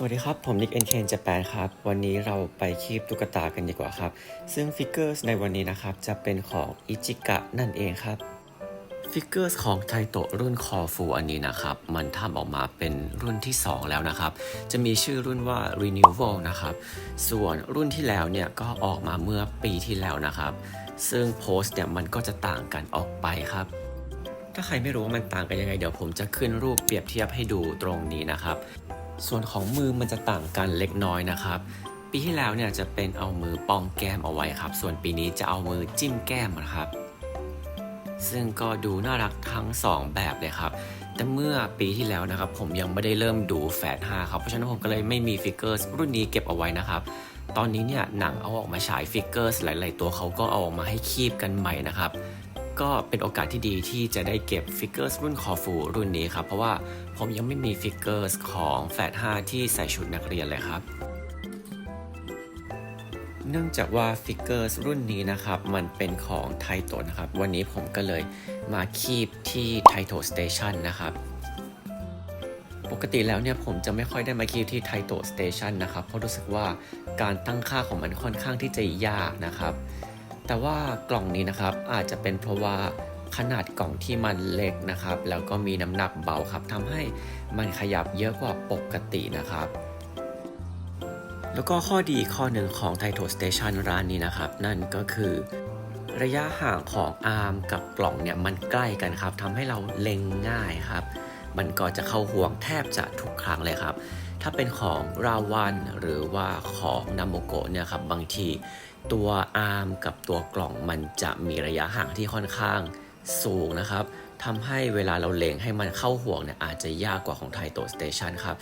สวัสดีครับ ผมนิกเอ็นเคนจแปนครับ วันนี้เราไปคีบตุ๊กตากันดีกว่าครับ ซึ่งฟิกเกอร์สในวันนี้นะครับ จะเป็นของอิจิกะนั่นเองครับฟิกเกอร์สของไทโตะรุ่นคอฟูอันนี้นะครับ มันทำออกมาเป็นรุ่นที่ 2 แล้วนะครับ จะมีชื่อรุ่นว่า Renewal นะครับ ส่วนรุ่นที่แล้วเนี่ยก็ออกมาเมื่อปีที่แล้วนะครับ ซึ่งโพสต์เนี่ยมันก็จะต่างกันออกไปครับ ถ้าใครไม่รู้ว่ามันต่างกันยังไง เดี๋ยวผมจะขึ้นรูปเปรียบเทียบให้ดูตรงนี้นะครับ ส่วนของมือมันจะต่างกันเล็กน้อยนะครับ ปีที่แล้วเนี่ยจะเป็นเอามือป้องแก้มเอาไว้ครับ ส่วนปีนี้จะเอามือจิ้มแก้มนะครับ ซึ่งก็ดูน่ารักทั้ง 2 แบบเลยครับ แต่เมื่อปีที่แล้วนะครับ ผมยังไม่ได้เริ่มดูแฟด5ครับเพราะฉะนั้นผมก็เลยไม่มีฟิกเกอร์สรุ่นนี้เก็บเอาไว้นะครับตอนนี้เนี่ยหนังเอาออกมาฉายฟิกเกอร์หลาย ๆ ตัวเขาก็เอาออกมาให้คีบกันใหม่นะครับ ก็เป็นโอกาสที่ดีที่จะได้เก็บฟิกเกอร์สรุ่นคอฟูรุ่นนี้ครับ เพราะว่าผมยังไม่มีฟิกเกอร์สของแฟด5ที่ใส่ชุดนักเรียนเลยครับ เนื่องจากว่าฟิกเกอร์สรุ่นนี้นะครับ มันเป็นของไทโตนะครับ วันนี้ผมก็เลยมาคีบที่ไทโตสเตชันนะครับปกติแล้วเนี่ยผมจะไม่ค่อยได้มาคีบที่ไทโตสเตชันนะครับ เพราะรู้สึกว่าการตั้งค่าของมันค่อนข้างที่จะยากนะครับ แต่ว่ากล่องนี้นะครับอาจจะเป็นเพราะว่าขนาดกล่องที่มันเล็กนะครับ แล้วก็มีน้ำหนักเบาครับทำให้มันขยับเยอะกว่าปกตินะครับ แล้วก็ข้อดีข้อหนึ่งของ t i t o Station ร้านนี้นะครับ นั่นก็คือระยะห่างของอาร์มกับกล่องเนี่ยมันใกล้กันครับทำให้เราเล็งง่ายครับ มันก็จะเข้าห่วงแทบจะทุกครั้งเลยครับ ถ้าเป็นของราวันหรือว่าของนาโมโกะเนี่ยครับบางทีตัวอาร์มกับตัวกล่องมันจะมีระยะห่างที่ค่อนข้างสูงนะครับทำให้เวลาเราเล็งให้มันเข้าห่วงเนี่ยอาจจะยากกว่าของไทโตสเตชันครับ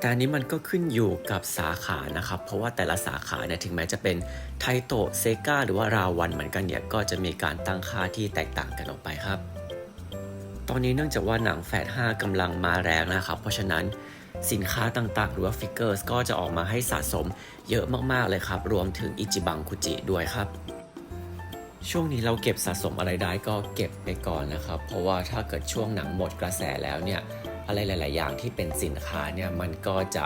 แต่นี้มันก็ขึ้นอยู่กับสาขานะครับ เพราะว่าแต่ละสาขาเนี่ยถึงแม้จะเป็นไทโตเซกาหรือว่าราวันเหมือนกันเนี่ยก็จะมีการตั้งค่าที่แตกต่างกันออกไปครับ ตอนนี้เนื่องจากว่าหนังแฟด5กำลังมาแรงนะครับ เพราะฉะนั้น สินค้าต่างๆ หรือว่าฟิกเกอร์สก็จะออกมาให้สะสมเยอะมากๆเลยครับ รวมถึงอิจิบังคุจิด้วยครับ ช่วงนี้เราเก็บสะสมอะไรได้ก็เก็บไปก่อนนะครับ เพราะว่าถ้าเกิดช่วงหนังหมดกระแสแล้วเนี่ยอะไรหลาย ๆ อย่างที่เป็นสินค้าเนี่ยมันก็จะ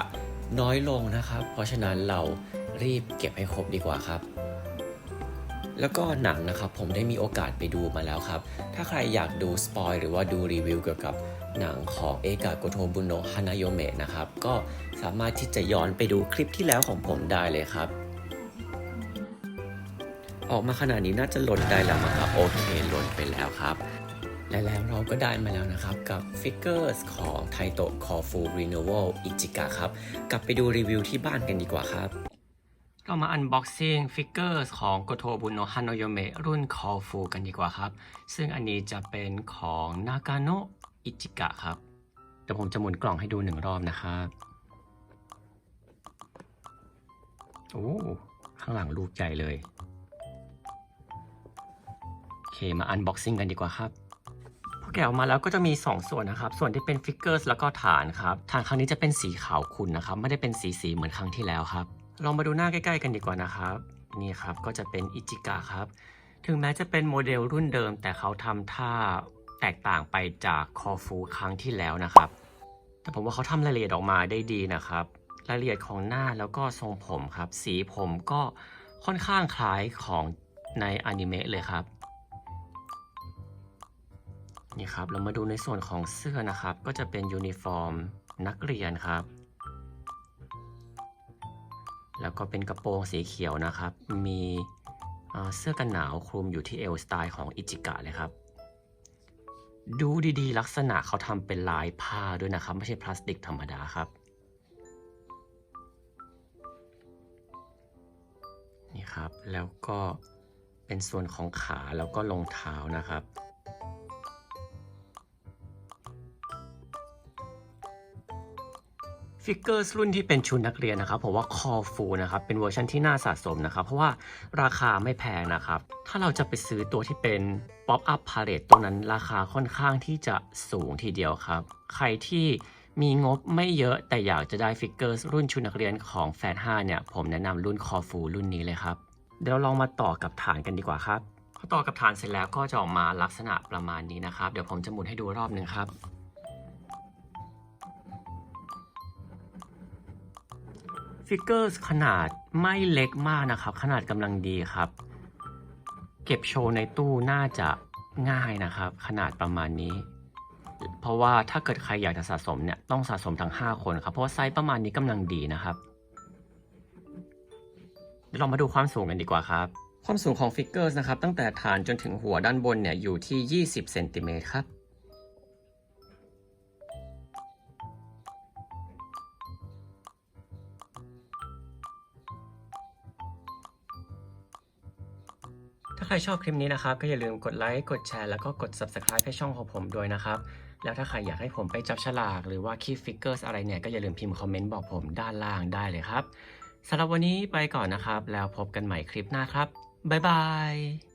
น้อยลงนะครับ เพราะฉะนั้นเรารีบเก็บให้ครบดีกว่าครับ แล้วก็หนังนะครับผมได้มีโอกาสไปดูมาแล้วครับ ถ้าใครอยากดูสปอยหรือว่าดูรีวิวเกี่ยวกับหนังของเอกาโกโทบุโนะฮานาโยเมะนะครับ ก็สามารถที่จะย้อนไปดูคลิปที่แล้วของผมได้เลยครับ ออกมาขนาดนี้น่าจะหล่นได้แล้วมั้งครับ โอเคหล่นไปแล้วครับ และแล้วเราก็ได้มาแล้วนะครับ กับฟิกเกอร์สของไทโตะคอฟูรีโนเวลอิจิกะครับ กลับไปดูรีวิวที่บ้านกันดีกว่าครับ ก็มาอันบ็อกซิ่งฟิกเกอร์สของโกโทบุโนะฮานโยเมะรุ่นคอฟูกันดีกว่าครับ ซึ่งอันนี้จะเป็นของนากาโนะอิจิกะครับ เดี๋ยวผมจะหมุนกล่องให้ดูหนึ่งรอบนะครับโอ้ข้างหลังลูกใหญ่เลย โอเค มาอันบ็อกซิ่งกันดีกว่าครับพอแกะออกมาแล้วก็จะมี 2 ส่วนนะครับ ส่วนที่เป็นฟิกเกอร์สแล้วก็ฐานครับ ฐานครั้งนี้จะเป็นสีขาวขุ่นนะครับ ไม่ได้เป็นสีสีเหมือนครั้งที่แล้วครับ ลองมาดูหน้าใกล้ ๆ กันดีกว่านะครับ นี่ครับก็จะเป็นอิจิกะครับ ถึงแม้จะเป็นโมเดลรุ่นเดิม แต่เขาทำท่าแตกต่างไปจากคอฟูครั้งที่แล้วนะครับ แต่ผมว่าเขาทำรายละเอียดออกมาได้ดีนะครับ รายละเอียดของหน้าแล้วก็ทรงผมครับ สีผมก็ค่อนข้างคล้ายของในอนิเมะเลยครับนี่ครับเรามาดูในส่วนของเสื้อนะครับ ก็จะเป็นยูนิฟอร์มนักเรียนครับ แล้วก็เป็นกระโปรงสีเขียวนะครับ มีเสื้อกันหนาวคลุมอยู่ที่เอวสไตล์ของอิจิกะเลยครับ ดูดีๆ ลักษณะเขาทำเป็นลายผ้าด้วยนะครับ ไม่ใช่พลาสติกธรรมดาครับ นี่ครับ แล้วก็เป็นส่วนของขาแล้วก็รองเท้านะครับ ฟิกเกอร์รุ่นที่เป็นชุดนักเรียนนะครับผมว่าคอฟูนะครับเป็นเวอร์ชันที่น่าสะสมนะครับ เพราะว่าราคาไม่แพงนะครับ ถ้าเราจะไปซื้อตัวที่เป็น Pop Up Palette ตัวนั้นราคาค่อนข้างที่จะสูงทีเดียวครับ ใครที่มีงบไม่เยอะแต่อยากจะได้ฟิกเกอร์รุ่นชุดนักเรียนของแฟน5เนี่ย ผมแนะนำรุ่นคอฟูรุ่นนี้เลยครับ เดี๋ยวลองมาต่อกับฐานกันดีกว่าครับพอต่อกับฐานเสร็จแล้วก็จะออกมาลักษณะประมาณนี้นะครับ เดี๋ยวผมจะหมุนให้ดูรอบหนึ่งครับ ฟิกเกอร์ขนาดไม่เล็กมากนะครับ ขนาดกำลังดีครับ เก็บโชว์ในตู้น่าจะง่ายนะครับ ขนาดประมาณนี้ เพราะว่าถ้าเกิดใครอยากจะสะสมเนี่ยต้องสะสมทั้ง 5 คนครับ เพราะว่าไซส์ประมาณนี้กำลังดีนะครับเดี๋ยวเรามาดูความสูงกันดีกว่าครับ ความสูงของฟิกเกอร์นะครับ ตั้งแต่ฐานจนถึงหัวด้านบนเนี่ยอยู่ที่ 20เซนติเมตรครับ ใครชอบคลิปนี้นะครับ ก็อย่าลืมกดไลค์กดแชร์แล้วก็กด Subscribe ให้ช่องของผมด้วยนะครับ แล้วถ้าใครอยากให้ผมไปจับฉลากหรือว่าคีบฟิกเกอร์อะไรเนี่ย ก็อย่าลืมพิมพ์คอมเมนต์บอกผมด้านล่างได้เลยครับสำหรับวันนี้ไปก่อนนะครับ แล้วพบกันใหม่คลิปหน้าครับบ๊ายบาย